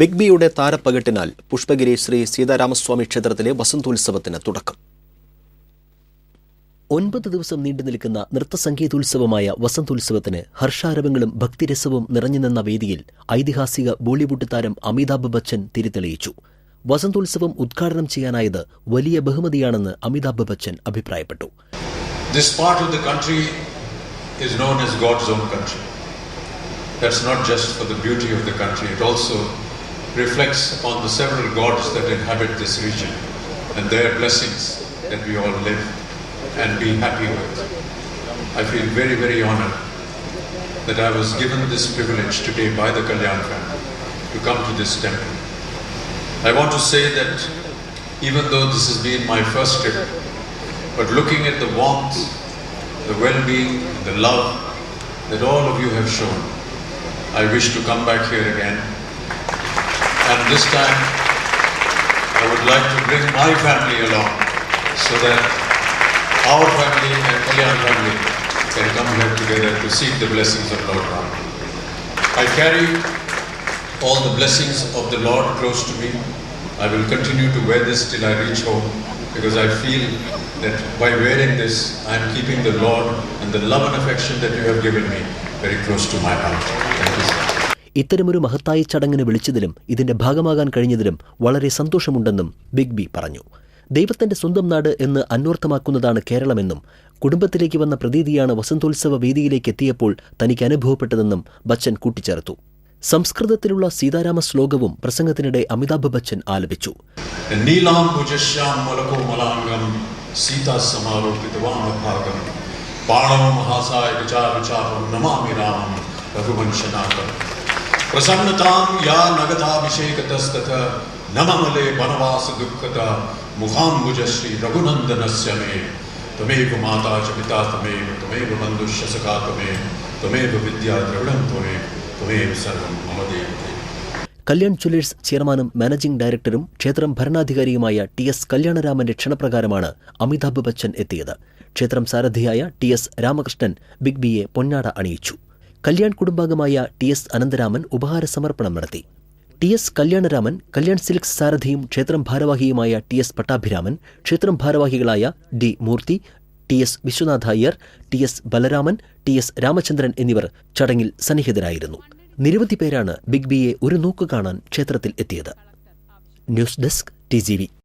Big ബിയുടെ താരപ്പകട്ടിനാൽ പുഷ്പഗിരി ശ്രീ സീതാരാമസ്വാമി ക്ഷേത്രത്തിലെ വസന്തോത്സവത്തിന് തുടക്കം. ഒൻപത് ദിവസം നീണ്ടു നിൽക്കുന്ന നൃത്തസംഗീതോത്സവമായ വസന്തോത്സവത്തിന് ഹർഷാരവങ്ങളും ഭക്തിരസവും നിറഞ്ഞു നിന്ന വേദിയിൽ ഐതിഹാസിക ബോളിവുഡ് താരം അമിതാഭ് ബച്ചൻ തിരിതെളിയിച്ചു. വസന്തോത്സവം ഉദ്ഘാടനം ചെയ്യാനായത് വലിയ ബഹുമതിയാണെന്ന് അമിതാഭ് ബച്ചൻ അഭിപ്രായപ്പെട്ടു. This part of the country is known as God's own country. That's not just for the beauty of the country, it also reflects upon the several gods that inhabit this region and their blessings that we all live and be happy with. I feel very, very honored that I was given this privilege today by the Kalyan family to come to this temple. I want to say that even though this has been my first trip, but looking at the warmth, the well being, the love that all of you have shown, I wish to come back here again. And this time, I would like to bring my family along so that our family and Kalyan family can come here together to seek the blessings of Lord Ram. I carry all the blessings of the Lord close to me. I will continue to wear this till I reach home because I feel that by wearing this, I am keeping the Lord and the love and affection that you have given me very close to my heart. Thank you. ഇത്തരമൊരു മഹത്തായ ചടങ്ങിന് വിളിച്ചതിലും ഇതിന്റെ ഭാഗമാകാൻ കഴിഞ്ഞതിലും വളരെ സന്തോഷമുണ്ടെന്നും big B പറഞ്ഞു. ദൈവത്തിന്റെ സ്വന്തം നാട് എന്ന് അന്വർത്ഥമാക്കുന്നതാണ് കേരളമെന്നും കുടുംബത്തിലേക്ക് വന്ന പ്രതീതിയാണ് വസന്തോത്സവ വേദിയിലേക്ക് എത്തിയപ്പോൾ തനിക്ക് അനുഭവപ്പെട്ടതെന്നും ബച്ചൻ കൂട്ടിച്ചേർത്തു. സംസ്കൃതത്തിലുള്ള സീതാരാമ ശ്ലോകവും പ്രസംഗത്തിനിടെ അമിതാഭ് ബച്ചൻ ആലപിച്ചു. നമാമി രാമം രഘുവംശനാഥം പ്രസന്നതാം യാ നഗതാഭിഷേകതസ്തഥ നമമലേ വനവാസ ദുഃഖത മുഖാംബുജ ശ്രീ രഘുനന്ദനസ്യമേ മേ ത്വമേവ മാതാ ച പിതാ തമേവ തമേവ ബന്ധുശ്ച സഖാ തമേവ തമേവ വിദ്യാ ദ്രവിഡം തമേവ തമേവ സർവം മമ ദേവതേ കല്യാൺ ജ്വല്ലേഴ്സ് ചെയർമാനും മാനേജിംഗ് ഡയറക്ടറും ക്ഷേത്രം ഭരണാധികാരിയുമായ ടി എസ് കല്യാണരാമന്റെ ക്ഷണപ്രകാരമാണ് അമിതാഭ് ബച്ചൻ എത്തിയത്. ക്ഷേത്രം സാരഥിയായ ടി എസ് രാമകൃഷ്ണൻ ബിഗ് ബിയെ പൊന്നാട അണിയിച്ചു. കല്യാൺ കുടുംബാംഗമായ ടി എസ് അനന്തരാമൻ ഉപഹാര സമർപ്പണം നടത്തി. T S Kalyanaraman Kalyan silks സാരഥിയും ക്ഷേത്രം ഭാരവാഹിയുമായ ടി എസ് പട്ടാഭിരാമൻ ക്ഷേത്രം ഭാരവാഹികളായ D Murthy T S Viswanatha Iyer T S Balaraman T S Ramachandran എന്നിവർ ചടങ്ങിൽ സന്നിഹിതരായിരുന്നു. നിരവധി പേരാണ് ബിഗ് ബിയെ ഒരു നോക്ക് കാണാൻ ക്ഷേത്രത്തിൽ എത്തിയത്. News desk T